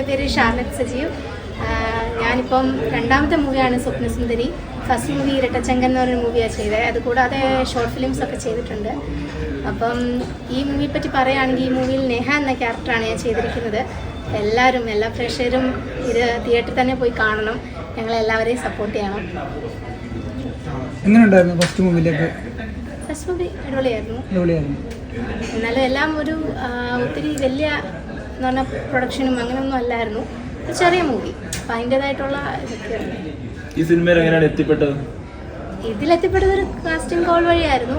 എന്റെ പേര് ഷാർലറ്റ് സജീവ്. ഞാനിപ്പം രണ്ടാമത്തെ മൂവിയാണ് സ്വപ്നസുന്ദരി ഫസ്റ്റ് മൂവി ഇരട്ടച്ചങ്കൻ എന്ന് പറഞ്ഞൊരു മൂവിയാണ് ചെയ്തത്. അതുകൂടാതെ ഷോർട്ട് ഫിലിംസ് ഒക്കെ ചെയ്തിട്ടുണ്ട്. അപ്പം ഈ മൂവിയെ പറ്റി പറയുകയാണെങ്കിൽ ഈ മൂവിയിൽ നെഹ എന്ന ക്യാരക്ടറാണ് ഞാൻ ചെയ്തിരിക്കുന്നത്. എല്ലാവരും എല്ലാ പ്രേക്ഷകരും ഇത് തിയേറ്ററിൽ തന്നെ പോയി കാണണം. ഞങ്ങളെല്ലാവരെയും സപ്പോർട്ട് ചെയ്യണം. എങ്ങനെയുണ്ടായിരുന്നു ഫസ്റ്റ് മൂവിയിലേക്ക് ഫസ്റ്റ് മൂവി അടിപൊളിയായിരുന്നു. അടിപൊളിയായിരുന്നു. എന്നാലും എല്ലാം ഒരു ഒത്തിരി വലിയ എന്ന് പറഞ്ഞാൽ പ്രൊഡക്ഷനും അങ്ങനെയൊന്നും അല്ലായിരുന്നു. ഒരു ചെറിയ മൂവി അപ്പം അതിന്റെതായിട്ടുള്ള ഈ സിനിമയിൽ എങ്ങനെയാണ് എത്തിപ്പെട്ടത്? ഇതിലെത്തിപ്പെട്ടത് ഒരു കാസ്റ്റിംഗ് കോൾ വഴിയായിരുന്നു.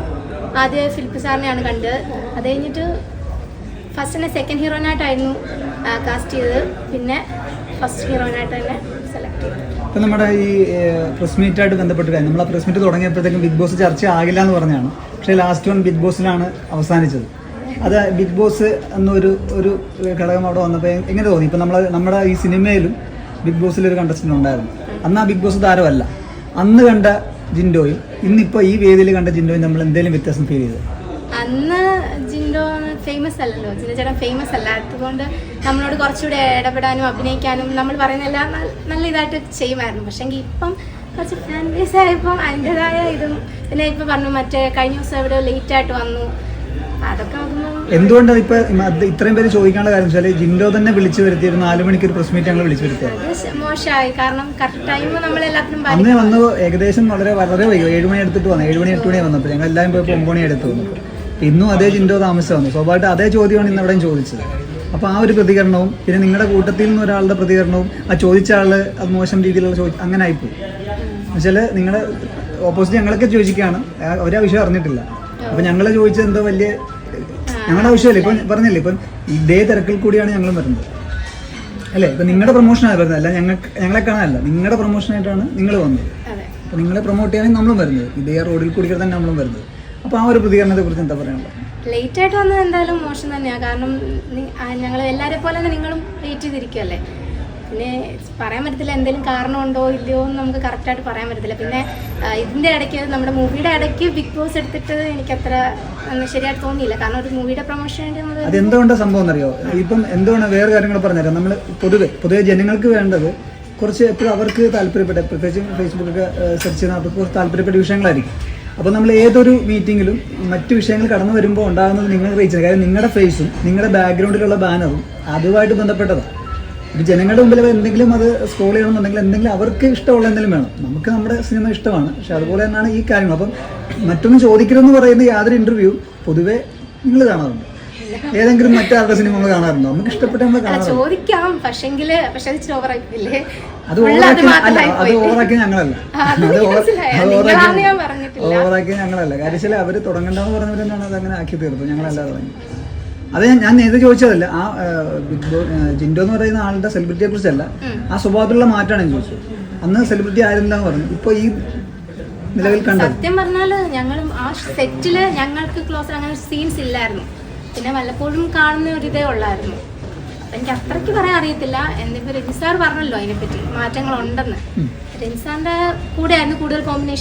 ആദ്യം ഫിലിപ്പ് സാറിനെയാണ് കണ്ടത്. അത് കഴിഞ്ഞിട്ട് ഫസ്റ്റ് തന്നെ സെക്കൻഡ് ഹീറോയിനായിട്ടായിരുന്നു കാസ്റ്റ് ചെയ്തത്. പിന്നെ ഫസ്റ്റ് ഹീറോയിനായിട്ട് തന്നെ സെലക്ട് ചെയ്തത് ഇപ്പം നമ്മുടെ ഈ പ്രസ് മീറ്റായിട്ട് ബന്ധപ്പെട്ട് നമ്മൾ ആ പ്രസ് മീറ്റ് തുടങ്ങിയപ്പോഴത്തേക്കും ബിഗ് ബോസ് ചർച്ച ആകില്ല എന്ന് പറഞ്ഞാണ്. പക്ഷേ ലാസ്റ്റ് വൺ ബിഗ് ബോസിലാണ് അവസാനിച്ചത്. അത് ബിഗ് ബോസ് എന്നൊരു ഒരു ഘടകം അവിടെ വന്നപ്പോൾ എങ്ങനെ തോന്നി? ഇപ്പം നമ്മൾ നമ്മുടെ ഈ സിനിമയിലും ബിഗ് ബോസിൽ ഒരു കണ്ടസ്റ്റന്റ് ഉണ്ടായിരുന്നു. അന്ന് ആ ബിഗ് ബോസ് താരമല്ല. അന്ന് കണ്ട ജിൻഡോയും ഇന്നിപ്പോൾ ഈ വേദിയിൽ കണ്ട ജിൻഡോയും നമ്മൾ എന്തെങ്കിലും വ്യത്യാസം ഫീൽ ചെയ്തു? അന്ന് ജിൻഡോ ഫേമസ് അല്ലല്ലോ. ജിൻഡോ ചേട്ടൻ ഫേമസ് അല്ല. അതുകൊണ്ട് നമ്മളോട് കുറച്ചുകൂടെ ഇടപെടാനും അഭിനയിക്കാനും നമ്മൾ പറയുന്നെല്ലാം നല്ല- ഇതായിട്ട് ചെയ്യുമായിരുന്നു. പക്ഷേങ്കിൽ ഇപ്പം കുറച്ച് ഫാൻ ബേസ് ആയപ്പം അതിന്റെതായ ഇതും. പിന്നെ ഇപ്പം പറഞ്ഞു മറ്റേ കഴിഞ്ഞ ദിവസം ഇവിടെ ലേറ്റ് ആയിട്ട് വന്നു. എന്തുകൊണ്ടാണ് ഇപ്പൊ ഇത്രയും പേര് ചോദിക്കാനുള്ള കാര്യം വെച്ചാൽ ജിൻഡോ തന്നെ വിളിച്ചു വരുത്തി ഒരു നാല് മണിക്ക് ഒരു പ്രസ് മീറ്റ് ഞങ്ങൾ വിളിച്ചു മോശമായി. കാരണം കറക്റ്റ് ടൈം നമ്മളെല്ലാത്തിനും അന്ന്. വന്ന് ഏകദേശം വളരെ വളരെ വൈകി. ഏഴ് മണി എടുത്തിട്ട് വന്നു. ഏഴ് മണി എട്ട് മണി വന്നപ്പോൾ ഞങ്ങൾ എല്ലാവരും പോയി ഒമ്പത് മണി എടുത്ത് വന്നു. ഇന്നും അതേ ജിൻഡോ താമസം വന്നു. സ്വാഭാവികമായിട്ട് അതേ ചോദ്യമാണ് ഇന്ന് എവിടെയും ചോദിച്ചത്. അപ്പോൾ ആ ഒരു പ്രതികരണവും പിന്നെ നിങ്ങളുടെ കൂട്ടത്തിൽ നിന്ന് ഒരാളുടെ പ്രതികരണവും ആ ചോദിച്ച ആൾ അത് മോശം രീതിയിലുള്ള ചോദി അങ്ങനെ ആയിപ്പോയി. എന്നുവെച്ചാൽ നിങ്ങളുടെ ഓപ്പോസിറ്റ് ഞങ്ങളൊക്കെ ചോദിക്കുകയാണ് ആ വിഷയം അറിഞ്ഞിട്ടില്ല. അപ്പോൾ ഞങ്ങൾ ചോദിച്ചത് എന്തോ വലിയ ഞങ്ങളുടെ ആവശ്യമല്ല. ഇപ്പം പറഞ്ഞില്ലേ ഇപ്പം ഇതേ തിരക്കിൽ കൂടിയാണ് ഞങ്ങളും വരുന്നത്. അല്ലേ? ഇപ്പൊ നിങ്ങളുടെ പ്രൊമോഷനാണ് വരുന്നത്. അല്ല ഞങ്ങൾക്ക് ഞങ്ങളെ കാണാനല്ല. നിങ്ങളുടെ പ്രൊമോഷനായിട്ടാണ് നിങ്ങൾ വന്നത്. അപ്പൊ നിങ്ങളെ പ്രൊമോട്ട് ചെയ്യാൻ നമ്മളും വരുന്നത്. ഇതേ റോഡിൽ കൂടി തന്നെ നമ്മളും വരുന്നത്. അപ്പൊ ആ ഒരു പ്രതികരണത്തെ കുറിച്ച് എന്താ പറയാനുള്ളത്? ലേറ്റ് ആയിട്ട് വന്നത് എന്തായാലും മോശം തന്നെയാണ് കാരണം ഞങ്ങൾ എല്ലാവരെ പോലെ തന്നെ നിങ്ങളും ലേറ്റ് ചെയ്തിരിക്കുമല്ലേ പിന്നെ പറയാൻ പറ്റത്തില്ല എന്തെങ്കിലും കാരണമുണ്ടോ ഇല്ലയോ എന്ന് നമുക്ക് കറക്റ്റായിട്ട് പറയാൻ പറ്റത്തില്ല. പിന്നെ ഇതിന്റെ ഇടയ്ക്ക് നമ്മുടെ മൂവിയുടെ ഇടയ്ക്ക് ബിഗ് ബോസ് എടുത്തിട്ട് എനിക്ക് അത്ര ശരിയായിട്ട് തോന്നിയില്ല. കാരണം ഒരു മൂവിയുടെ പ്രൊമോഷൻ അത് എന്തുകൊണ്ട് സംഭവം എന്നറിയോ? ഇപ്പം എന്തുകൊണ്ട് വേറെ കാര്യങ്ങൾ പറഞ്ഞുതരാം? നമ്മൾ പൊതുവെ പൊതുവെ ജനങ്ങൾക്ക് വേണ്ടത് കുറച്ച് എപ്പോഴും അവർക്ക് താല്പര്യപ്പെട്ട പ്രത്യേകിച്ച് ഫേസ്ബുക്കൊക്കെ സെർച്ച് ചെയ്യുന്ന അവർക്ക് കുറച്ച് താല്പര്യപ്പെട്ട വിഷയങ്ങളായിരിക്കും. അപ്പോൾ നമ്മൾ ഏതൊരു മീറ്റിങ്ങിലും മറ്റു വിഷയങ്ങൾ കടന്നു വരുമ്പോൾ ഉണ്ടാകുന്നത് നിങ്ങൾ റീച്ച് കാര്യം നിങ്ങളുടെ ഫേസും നിങ്ങളുടെ ബാക്ക്ഗ്രൗണ്ടിലുള്ള ബാനറും അതുമായിട്ട് ബന്ധപ്പെട്ടതാണ്. ഇത് ജനങ്ങളുടെ മുമ്പിൽ എന്തെങ്കിലും അത് സ്ക്രോൾ ചെയ്യണമെന്നുണ്ടെങ്കിൽ എന്തെങ്കിലും അവർക്ക് ഇഷ്ടമുള്ള എന്തെങ്കിലും വേണം. നമുക്ക് നമ്മുടെ സിനിമ ഇഷ്ടമാണ്. പക്ഷെ അതുപോലെ തന്നെയാണ് ഈ കാര്യങ്ങൾ. അപ്പം മറ്റൊന്ന് ചോദിക്കരുതെന്ന് പറയുന്ന യാതൊരു ഇന്റർവ്യൂ പൊതുവേ നിങ്ങൾ കാണാറുണ്ട്. ഏതെങ്കിലും മറ്റാരുടെ സിനിമ നമ്മൾ കാണാറുണ്ടോ? നമുക്ക് ഇഷ്ടപ്പെട്ട നമ്മൾ കാണാറുണ്ട്? ചോദിക്കാം. പക്ഷെ അത് അത് ഓവറാക്കി. ഞങ്ങളല്ല. അത്. ഓവറാക്കി ഞങ്ങളല്ല. കാര്യം അവർ തുടങ്ങണ്ടെന്ന് പറഞ്ഞവരെന്നാണ് അത് അങ്ങനെ ആക്കി തീർത്തത്. ഞങ്ങളല്ല തുടങ്ങി. അത് ഞാൻ- നേരത്തെ ചോദിച്ചതല്ല. ആ ബിഗ് ബോ ആ, ജിൻഡോ എന്ന് പറയുന്ന ആളുടെ സെലിബ്രിറ്റിയെ കുറിച്ചല്ല. ആ സ്വഭാവത്തിലുള്ള മാറ്റമാണ് ഞാൻ ചോദിച്ചത്. അന്ന് സെലിബ്രിറ്റി ആയിരുന്നില്ല എന്ന് പറഞ്ഞു. ഇപ്പൊ ഈ നിലവിൽ കണ്ടത്? സത്യം പറഞ്ഞാൽ ഞങ്ങളും ആ സെറ്റിൽ ഞങ്ങൾക്ക് ക്ലോസ് അങ്ങനെ സീൻസ് ഇല്ലായിരുന്നു. പിന്നെ വല്ലപ്പോഴും കാണുന്ന ഒരു ഇതേ ഉള്ളായിരുന്നു. എനിക്ക് അത്രയ്ക്ക് പറയാൻ അറിയത്തില്ല. എന്നിപ്പോ രജിസാർ പറഞ്ഞല്ലോ അതിനെപ്പറ്റി മാറ്റങ്ങൾ ഉണ്ടെന്ന് രജിസാറിന്റെ കൂടെ ആയിരുന്നു കൂടുതൽ കോമ്പിനേഷൻ